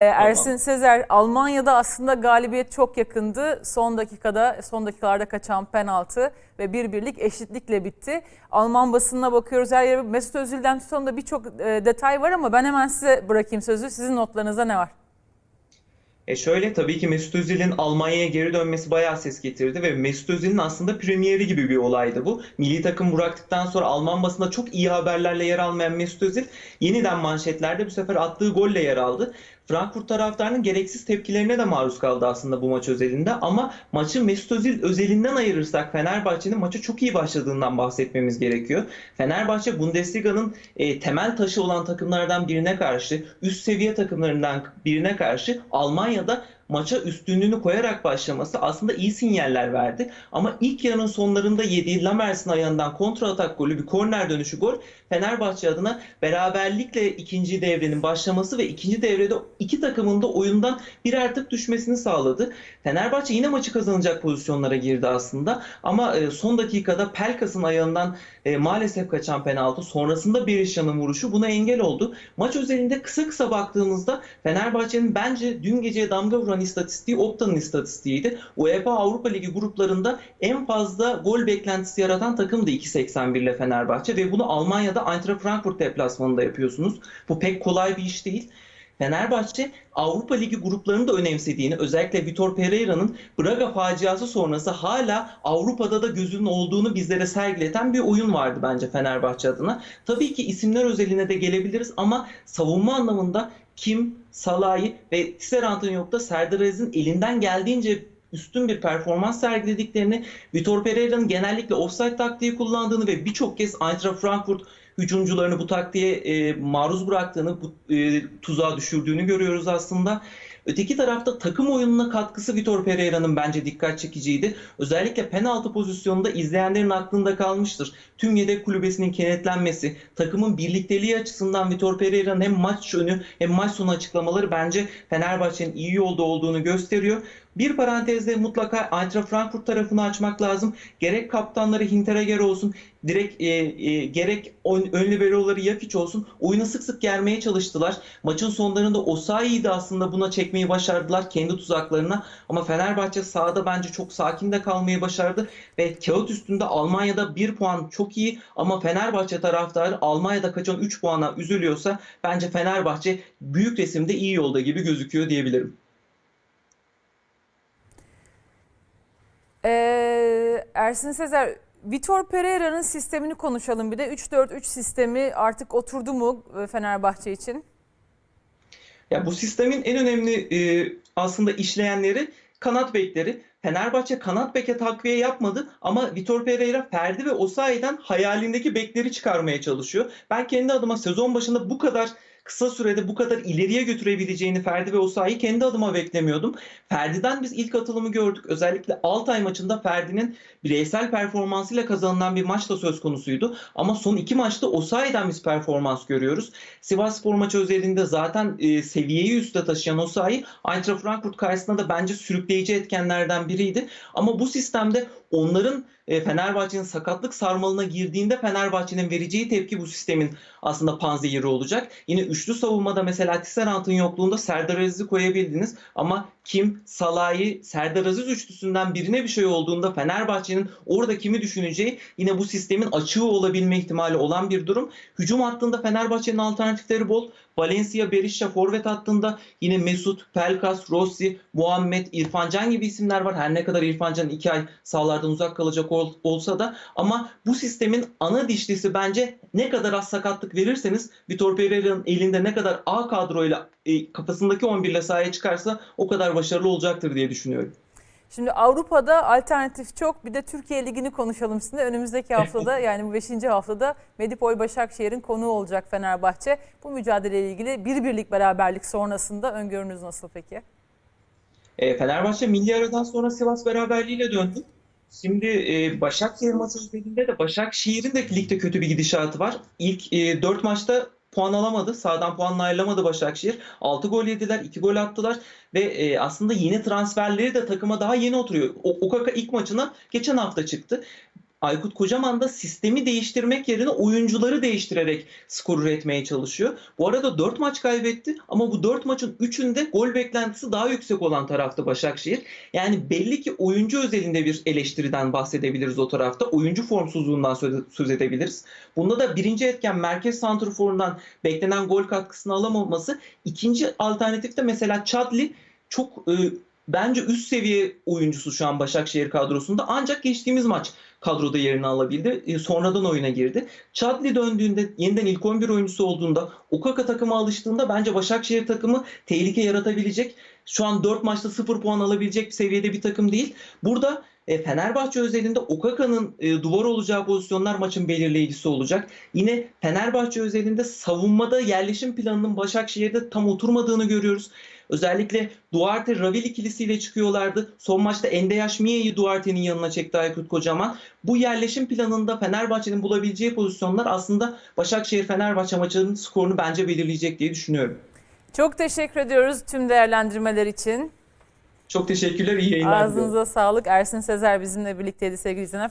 Ee, Ersin Sezer, Almanya'da aslında galibiyet çok yakındı. Son dakikada, son dakikalarda kaçan penaltı ve bir birlik eşitlikle bitti. Alman basınına bakıyoruz her yere. Mesut Özil'den tutan da birçok e, detay var ama ben hemen size bırakayım sözü. Sizin notlarınızda ne var? E şöyle tabii ki Mesut Özil'in Almanya'ya geri dönmesi bayağı ses getirdi ve Mesut Özil'in aslında premieri gibi bir olaydı bu. Milli takım bıraktıktan sonra Alman basında çok iyi haberlerle yer almayan Mesut Özil yeniden manşetlerde bu sefer attığı golle yer aldı. Frankfurt taraftarının gereksiz tepkilerine de maruz kaldı aslında bu maç özelinde ama maçı Mesut Özil özelinden ayırırsak Fenerbahçe'nin maça çok iyi başladığından bahsetmemiz gerekiyor. Fenerbahçe Bundesliga'nın e, temel taşı olan takımlardan birine karşı, üst seviye takımlarından birine karşı Almanya'da maça üstünlüğünü koyarak başlaması aslında iyi sinyaller verdi. Ama ilk yarının sonlarında yediği Lamers'in ayağından kontra atak golü bir korner dönüşü gol Fenerbahçe adına beraberlikle ikinci devrenin başlaması ve ikinci devrede iki takımın da oyundan birer tık düşmesini sağladı. Fenerbahçe yine maçı kazanacak pozisyonlara girdi aslında ama e, son dakikada Pelkas'ın ayağından e, maalesef kaçan penaltı sonrasında Berisha'nın vuruşu buna engel oldu. Maç özelinde kısa kısa baktığımızda Fenerbahçe'nin bence dün geceye damga vuran istatistiği Opta'nın istatistiğiydi. UEFA Avrupa Ligi gruplarında en fazla gol beklentisi yaratan takımdı 2.81 ile Fenerbahçe ve bunu Almanya'da Eintracht Frankfurt deplasmanında yapıyorsunuz. Bu pek kolay bir iş değil. Fenerbahçe Avrupa Ligi gruplarını da önemsediğini, özellikle Vitor Pereira'nın Braga faciası sonrası hala Avrupa'da da gözünün olduğunu bizlere sergileten bir oyun vardı bence Fenerbahçe adına. Tabii ki isimler özeline de gelebiliriz ama savunma anlamında Kim, Salah'ı ve Tisserant'ın yok da Serdar Aziz'in elinden geldiğince üstün bir performans sergilediklerini, Vitor Pereira'nın genellikle offside taktiği kullandığını ve birçok kez Eintracht Frankfurt hücumcularını bu taktiğe e, maruz bıraktığını, bu e, tuzağa düşürdüğünü görüyoruz aslında. Öteki tarafta takım oyununa katkısı Vitor Pereira'nın bence dikkat çekiciydi. Özellikle penaltı pozisyonunda izleyenlerin aklında kalmıştır. Tüm yedek kulübesinin kenetlenmesi, takımın birlikteliği açısından Vitor Pereira'nın hem maç önü hem maç sonu açıklamaları bence Fenerbahçe'nin iyi yolda olduğunu gösteriyor. Bir parantezde mutlaka Eintracht Frankfurt tarafını açmak lazım. Gerek kaptanları Hinteregger olsun, direkt e, e, gerek ön, liberoları Yakic olsun oyunu sık sık germeye çalıştılar. Maçın sonlarında Osayi'yi de aslında buna çekmeyi başardılar kendi tuzaklarına. Ama Fenerbahçe sahada bence çok sakin de kalmayı başardı ve kağıt üstünde Almanya'da 1 puan çok iyi ama Fenerbahçe taraftarı Almanya'da kaçan 3 puana üzülüyorsa bence Fenerbahçe büyük resimde iyi yolda gibi gözüküyor diyebilirim. Ee, Ersin Sezer, Vitor Pereira'nın sistemini konuşalım bir de. 3-4-3 sistemi artık oturdu mu e, Fenerbahçe için? Ya bu sistemin en önemli e, aslında işleyenleri kanat bekleri. Fenerbahçe kanat beke takviye yapmadı ama Vitor Pereira Ferdi ve Osayi'den hayalindeki bekleri çıkarmaya çalışıyor. Ben kendi adıma sezon başında bu kadar kısa sürede bu kadar ileriye götürebileceğini Ferdi ve Osayi kendi adıma beklemiyordum. Ferdi'den biz ilk atılımı gördük. Özellikle Altay maçında Ferdi'nin bireysel performansıyla kazanılan bir maç da söz konusuydu. Ama son iki maçta Osayi'den biz performans görüyoruz. Sivas Spor maçı özelinde zaten e, seviyeyi üste taşıyan Osayi Eintracht Frankfurt karşısında da bence sürükleyici etkenlerden biriydi. Ama bu sistemde onların e, Fenerbahçe'nin sakatlık sarmalına girdiğinde Fenerbahçe'nin vereceği tepki bu sistemin aslında panzehiri olacak. Yine üçlü savunmada mesela Tisserant'ın yokluğunda Serdar Aziz'i koyabildiniz ama kim Salah'ı Serdar Aziz üçlüsünden birine bir şey olduğunda Fenerbahçe'nin orada kimi düşüneceği yine bu sistemin açığı olabilme ihtimali olan bir durum. Hücum hattında Fenerbahçe'nin alternatifleri bol. Valencia, Berisha forvet hattında yine Mesut, Pelkas, Rossi, Muhammed, İrfan Can gibi isimler var. Her ne kadar İrfan Can iki ay sahalardan uzak kalacak ol, olsa da ama bu sistemin ana dişlisi bence ne kadar az sakatlık verirseniz Vitor Pereira'nın elinde ne kadar A kadroyla e, kafasındaki 11 ile sahaya çıkarsa o kadar başarılı olacaktır diye düşünüyorum. Şimdi Avrupa'da alternatif çok. Bir de Türkiye Ligi'ni konuşalım sizinle. Önümüzdeki haftada yani bu 5. haftada Medipol Başakşehir'in konuğu olacak Fenerbahçe. Bu mücadeleyle ilgili bir birlik beraberlik sonrasında öngörünüz nasıl peki? E, Fenerbahçe milli aradan sonra Sivas beraberliğiyle döndü. Şimdi e, Başakşehir maçı özelinde de Başakşehir'in de ligde kötü bir gidişatı var. İlk e, 4 maçta puan alamadı. Sağdan puanla ayrılamadı Başakşehir. 6 gol yediler, 2 gol attılar ve e, aslında yeni transferleri de takıma daha yeni oturuyor. O, Okaka ilk maçına geçen hafta çıktı. Aykut Kocaman da sistemi değiştirmek yerine oyuncuları değiştirerek skor üretmeye çalışıyor. Bu arada 4 maç kaybetti ama bu 4 maçın 3'ünde gol beklentisi daha yüksek olan tarafta Başakşehir. Yani belli ki oyuncu özelinde bir eleştiriden bahsedebiliriz o tarafta. Oyuncu formsuzluğundan söz, edebiliriz. Bunda da birinci etken merkez santrforundan beklenen gol katkısını alamaması. İkinci alternatif de mesela Chadli çok e, bence üst seviye oyuncusu şu an Başakşehir kadrosunda. Ancak geçtiğimiz maç kadroda yerini alabildi. E, sonradan oyuna girdi. Chadli döndüğünde yeniden ilk 11 oyuncusu olduğunda Okaka takıma alıştığında bence Başakşehir takımı tehlike yaratabilecek. Şu an 4 maçta 0 puan alabilecek bir seviyede bir takım değil. Burada e, Fenerbahçe özelinde Okaka'nın e, duvar olacağı pozisyonlar maçın belirleyicisi olacak. Yine Fenerbahçe özelinde savunmada yerleşim planının Başakşehir'de tam oturmadığını görüyoruz. Özellikle Duarte Ravil ikilisiyle çıkıyorlardı. Son maçta Endeyaş Miye'yi Duarte'nin yanına çekti Aykut Kocaman. Bu yerleşim planında Fenerbahçe'nin bulabileceği pozisyonlar aslında Başakşehir-Fenerbahçe maçının skorunu bence belirleyecek diye düşünüyorum. Çok teşekkür ediyoruz tüm değerlendirmeler için. Çok teşekkürler, iyi yayınlar diliyorum. Ağzınıza sağlık. Ersin Sezer bizimle birlikteydi sevgili izleyenler.